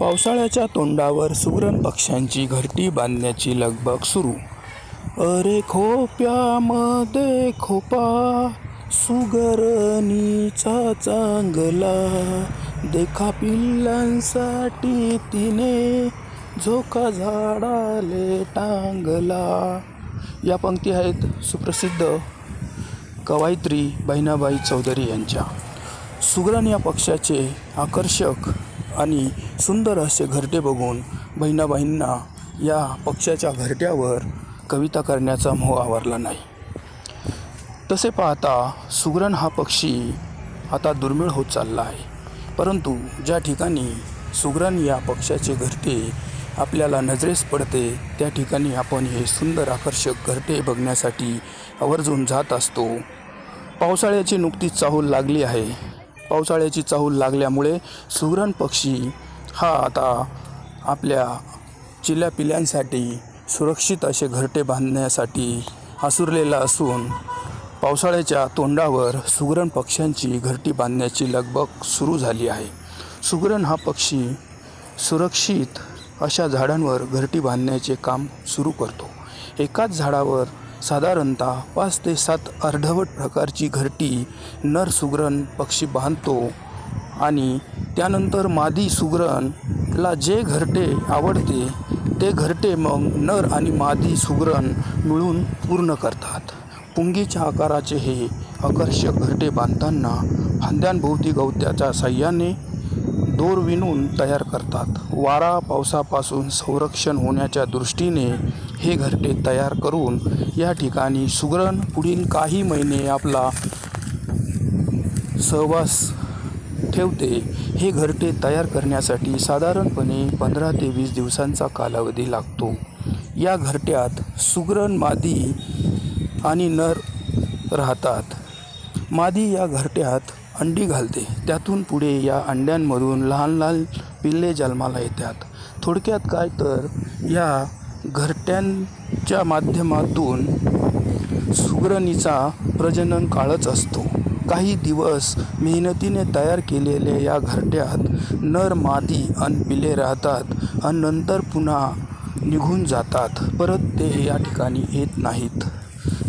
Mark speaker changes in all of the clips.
Speaker 1: पावसाळ्याच्या तोंडावर सुगरण पक्ष्यांची घरटी बांधण्याची लगबग सुरू. अरे खोप्यामध्ये खोपा सुगरणीचा चांगला. देखा पिल्लांसाठी तिने झोका झाडाले टांगला. या पंक्ती आहेत सुप्रसिद्ध कवायत्री बहिणाबाई चौधरी यांच्या. सुगरण या पक्षाचे आकर्षक आणि सुंदर असे घरटे बघून बहिणाबाईंना या पक्षाच्या घरट्यावर कविता करण्याचा मोह आवरला नाही. तसे पाहता सुगरण हा पक्षी आता दुर्मिळ होत चालला आहे. परंतु ज्या ठिकाणी सुगरण या पक्षाचे घरटे आपल्याला नजरेस पडते त्या ठिकाणी आपण हे सुंदर आकर्षक घरटे बघण्यासाठी आवर्जून जात असतो. पावसाळ्याची नुकतीच चाहूल लागली आहे. पावसाळ्याची चाहूल लागल्यामुळे सुगरण पक्षी हा आता आपल्या चिल्या पिल्यांसाठी सुरक्षित असे घरटे बांधण्यासाठी हासुरलेला असून पावसाळ्याच्या तोंडावर सुगरण पक्ष्यांची घरटी बांधण्याची लगबग सुरू झाली आहे. सुगरण हा पक्षी सुरक्षित अशा झाडांवर घरटी बांधण्याचे काम सुरू करतो. एकाच झाडावर साधारणतः पाच ते सात अर्धवट प्रकारची घरटी नर सुगरण पक्षी बांधतो. आणि त्यानंतर मादी सुगरणला जे घरटे आवडते ते घरटे मग नर आणि मादी सुगरण मिळून पूर्ण करतात. पुंगीच्या आकाराचे हे आकर्षक घरटे बांधताना फांद्यांभोवती गवत्याच्या साह्याने दोर विणून तयार करतात. वारा पावसापासून संरक्षण होण्याच्या दृष्टीने हे घरटे तयार करून या ठिकाणी सुगरण पुढील काही महिने आपला सहवास ठेवते. हे घरटे तयार करण्यासाठी साधारणपणे पंधरा ते वीस दिवसांचा कालावधी लागतो. या घरट्यात सुगरण मादी आणि नर राहतात. मादी या घरट्यात अंडी घालते. त्यातून पुढे या अंड्यांमधून लहान लहान पिल्ले जन्माला येतात. थोडक्यात काय तर या घरट्यांच्या माध्यमातून सुगरणीचा प्रजनन काळच असतो. काही दिवस मेहनतीने तयार केलेल्या या घरट्यात नर मादी आणि पिले राहतात आणि नंतर पुन्हा निघून जातात. परत ते या ठिकाणी येत नाहीत.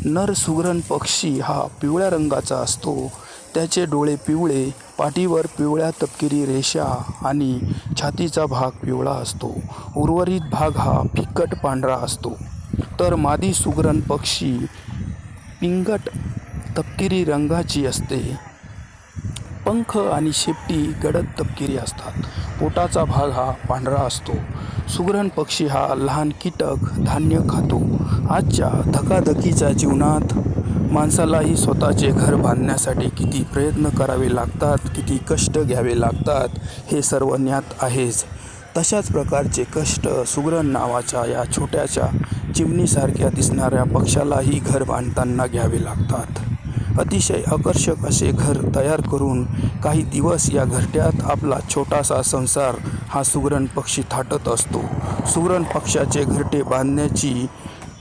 Speaker 1: नर सुगरण पक्षी हा पिवळ्या रंगाचा असतो. त्याचे डोळे पिवळे पाठीवर पिवळ्या तपकिरी रेषा आणि छातीचा भाग पिवळा असतो. उर्वरित भाग हा फिकट पांढरा असतो. तर मादी सुगरण पक्षी पिंगट तपकिरी रंगाची असते. पंख आणि शेपटी गडद तपकिरी असतात. पोटाचा भाग हा पांढरा असतो. सुगरण पक्षी हा लहान कीटक धान्य खातो. आजच्या धकाधकीच्या जीवनात माणसालाही स्वतःचे घर बांधण्यासाठी किती प्रयत्न करावे लागतात किती कष्ट घ्यावे लागतात हे सर्व ज्ञात आहेच. तशाच प्रकारचे कष्ट सुगरण नावाच्या या छोट्याशा चिमणीसारख्या दिसणाऱ्या पक्षालाही घर बांधताना घ्यावे लागतात. अतिशय आकर्षक असे घर तयार करून काही दिवस या घरट्यात आपला छोटासा संसार हा सुगरण पक्षी थाटत असतो. सुगरण पक्षाचे घरटे बांधण्याची